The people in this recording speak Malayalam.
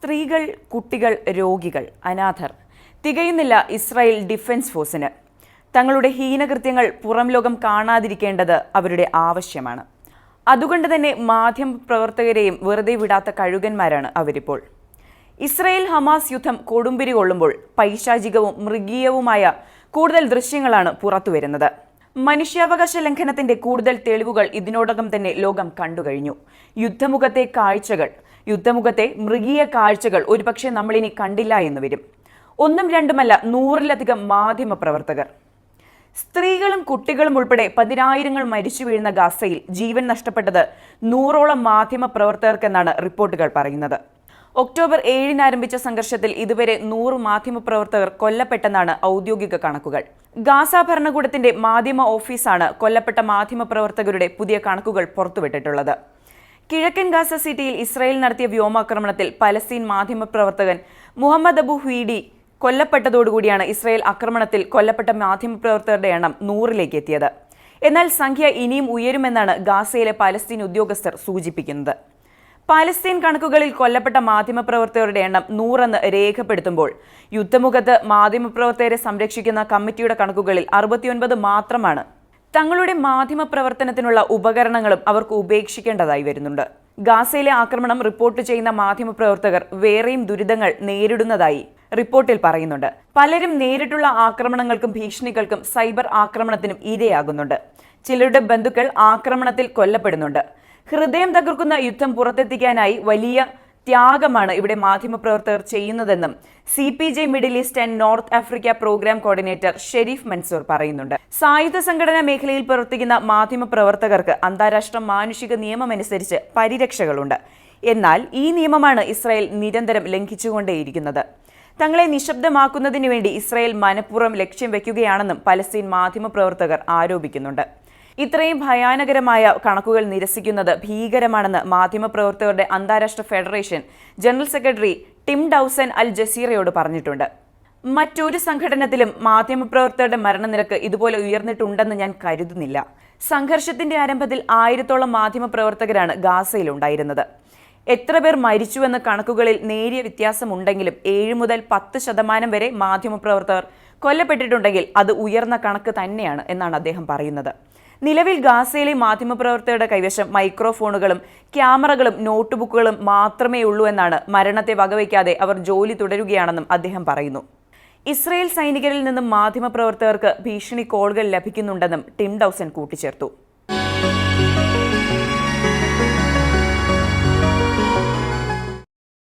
സ്ത്രീകൾ കുട്ടികൾ രോഗികൾ അനാഥർ. തികയുന്നില്ല ഇസ്രായേൽ ഡിഫൻസ് ഫോഴ്സിന്. തങ്ങളുടെ ഹീനകൃത്യങ്ങൾ പുറം ലോകം കാണാതിരിക്കേണ്ടത് അവരുടെ ആവശ്യമാണ്. അതുകൊണ്ട് തന്നെ മാധ്യമ പ്രവർത്തകരെയും വെറുതെ വിടാത്ത കഴുകന്മാരാണ് അവരിപ്പോൾ. ഇസ്രായേൽ ഹമാസ് യുദ്ധം കൊടുമ്പിരി കൊള്ളുമ്പോൾ പൈശാചികവും മൃഗീയവുമായ കൂടുതൽ ദൃശ്യങ്ങളാണ് പുറത്തുവരുന്നത് മനുഷ്യാവകാശ ലംഘനത്തിന്റെ കൂടുതൽ തെളിവുകൾ ഇതിനോടകം തന്നെ ലോകം കണ്ടുകഴിഞ്ഞു. യുദ്ധമുഖത്തെ കാഴ്ചകൾ യുദ്ധമുഖത്തെ മൃഗീയ കാഴ്ചകൾ ഒരുപക്ഷെ നമ്മളിനി കണ്ടില്ല എന്ന് വരും. ഒന്നും രണ്ടുമല്ല നൂറിലധികം മാധ്യമ പ്രവർത്തകർ. സ്ത്രീകളും കുട്ടികളും ഉൾപ്പെടെ പതിനായിരങ്ങൾ മരിച്ചു വീഴുന്ന ഗാസയിൽ ജീവൻ നഷ്ടപ്പെട്ടത് നൂറോളം മാധ്യമ പ്രവർത്തകർക്കെന്നാണ് റിപ്പോർട്ടുകൾ പറയുന്നത്. ഒക്ടോബർ ഏഴിന് ആരംഭിച്ച സംഘർഷത്തിൽ ഇതുവരെ നൂറ് മാധ്യമപ്രവർത്തകർ കൊല്ലപ്പെട്ടെന്നാണ് ഔദ്യോഗിക കണക്കുകൾ. ഗാസ ഭരണകൂടത്തിന്റെ മാധ്യമ ഓഫീസാണ് കൊല്ലപ്പെട്ട മാധ്യമ പ്രവർത്തകരുടെ പുതിയ കണക്കുകൾ പുറത്തുവിട്ടിട്ടുള്ളത്. കിഴക്കൻ ഗാസ സിറ്റിയിൽ ഇസ്രായേൽ നടത്തിയ വ്യോമാക്രമണത്തിൽ പലസ്തീൻ മാധ്യമപ്രവർത്തകൻ മുഹമ്മദ് അബു ഹുയിഡി കൊല്ലപ്പെട്ടതോടുകൂടിയാണ് ഇസ്രായേൽ ആക്രമണത്തിൽ കൊല്ലപ്പെട്ട മാധ്യമപ്രവർത്തകരുടെ എണ്ണം നൂറിലേക്ക് എത്തിയത്. എന്നാൽ സംഖ്യ ഇനിയും ഉയരുമെന്നാണ് ഗാസയിലെ പലസ്തീൻ ഉദ്യോഗസ്ഥർ സൂചിപ്പിക്കുന്നത്. പാലസ്തീൻ കണക്കുകളിൽ കൊല്ലപ്പെട്ട മാധ്യമപ്രവർത്തകരുടെ എണ്ണം നൂറെന്ന് രേഖപ്പെടുത്തുമ്പോൾ യുദ്ധമുഖത്ത് മാധ്യമപ്രവർത്തകരെ സംരക്ഷിക്കുന്ന കമ്മിറ്റിയുടെ കണക്കുകളിൽ അറുപത്തിയൊൻപത് മാത്രമാണ് തങ്ങളുടെ മാധ്യമ പ്രവർത്തനത്തിനുള്ള ഉപകരണങ്ങളും അവർക്ക് ഉപേക്ഷിക്കേണ്ടതായി വരുന്നുണ്ട്. ഗാസയിലെ ആക്രമണം റിപ്പോർട്ട് ചെയ്യുന്ന മാധ്യമപ്രവർത്തകർ വേറെയും ദുരിതങ്ങൾ നേരിടുന്നതായി റിപ്പോർട്ടിൽ പറയുന്നുണ്ട്. പലരും നേരിട്ടുള്ള ആക്രമണങ്ങൾക്കും ഭീഷണികൾക്കും സൈബർ ആക്രമണത്തിനും ഇരയാകുന്നുണ്ട്. ചിലരുടെ ബന്ധുക്കൾ ആക്രമണത്തിൽ കൊല്ലപ്പെടുന്നുണ്ട്. ഹൃദയം തകർക്കുന്ന യുദ്ധം പുറത്തെത്തിക്കാനായി വലിയ ത്യാഗമാണ് ഇവിടെ മാധ്യമപ്രവർത്തകർ ചെയ്യുന്നതെന്നും C P J middle east and north Africa program coordinator Sherif Mansour പറയുന്നുണ്ട്. സായുധ സംഘടനാ മേഖലയിൽ പ്രവർത്തിക്കുന്ന മാധ്യമപ്രവർത്തകർക്ക് അന്താരാഷ്ട്ര മാനുഷിക നിയമമനുസരിച്ച് പരിരക്ഷകളുണ്ട്. എന്നാൽ ഈ നിയമമാണ് ഇസ്രായേൽ നിരന്തരം ലംഘിച്ചുകൊണ്ടേയിരിക്കുന്നത്. തങ്ങളെ നിശബ്ദമാക്കുന്നതിനു വേണ്ടി ഇസ്രായേൽ മനഃപൂർവം ലക്ഷ്യം വയ്ക്കുകയാണെന്നും പലസ്തീൻ മാധ്യമപ്രവർത്തകർ ആരോപിക്കുന്നുണ്ട്. ഇത്രയും ഭയാനകരമായ കണക്കുകൾ നിരസിക്കുന്നത് ഭീകരമാണെന്ന് മാധ്യമപ്രവർത്തകരുടെ അന്താരാഷ്ട്ര federation general secretary Tim Dawson Al ജസീറയോട് പറഞ്ഞിട്ടുണ്ട്. മറ്റൊരു സംഘടനത്തിലും മാധ്യമപ്രവർത്തകരുടെ മരണനിരക്ക് ഇതുപോലെ ഉയർന്നിട്ടുണ്ടെന്ന് ഞാൻ കരുതുന്നില്ല. സംഘർഷത്തിന്റെ ആരംഭത്തിൽ ആയിരത്തോളം മാധ്യമപ്രവർത്തകരാണ് ഗാസയിൽ ഉണ്ടായിരുന്നത് എത്ര പേർ മരിച്ചുവെന്ന് കണക്കുകളിൽ നേരിയ വ്യത്യാസമുണ്ടെങ്കിലും ഏഴ് മുതൽ പത്ത് ശതമാനം വരെ മാധ്യമപ്രവർത്തകർ കൊല്ലപ്പെട്ടിട്ടുണ്ടെങ്കിൽ അത് ഉയർന്ന കണക്ക് തന്നെയാണ് എന്നാണ് അദ്ദേഹം പറയുന്നത്. നിലവിൽ ഗാസയിലെ മാധ്യമപ്രവർത്തകരുടെ കൈവശം മൈക്രോഫോണുകളും ക്യാമറകളും നോട്ട്ബുക്കുകളും മാത്രമേ ഉള്ളൂ എന്നാണ് മരണത്തെ വകവയ്ക്കാതെ അവർ ജോലി തുടരുകയാണെന്നും അദ്ദേഹം പറയുന്നു. ഇസ്രയേൽ സൈനികരിൽ നിന്നും മാധ്യമപ്രവർത്തകർക്ക് ഭീഷണി കോളുകൾ ലഭിക്കുന്നുണ്ടെന്നും ടിം ഡൌസൻ കൂട്ടിച്ചേർത്തു.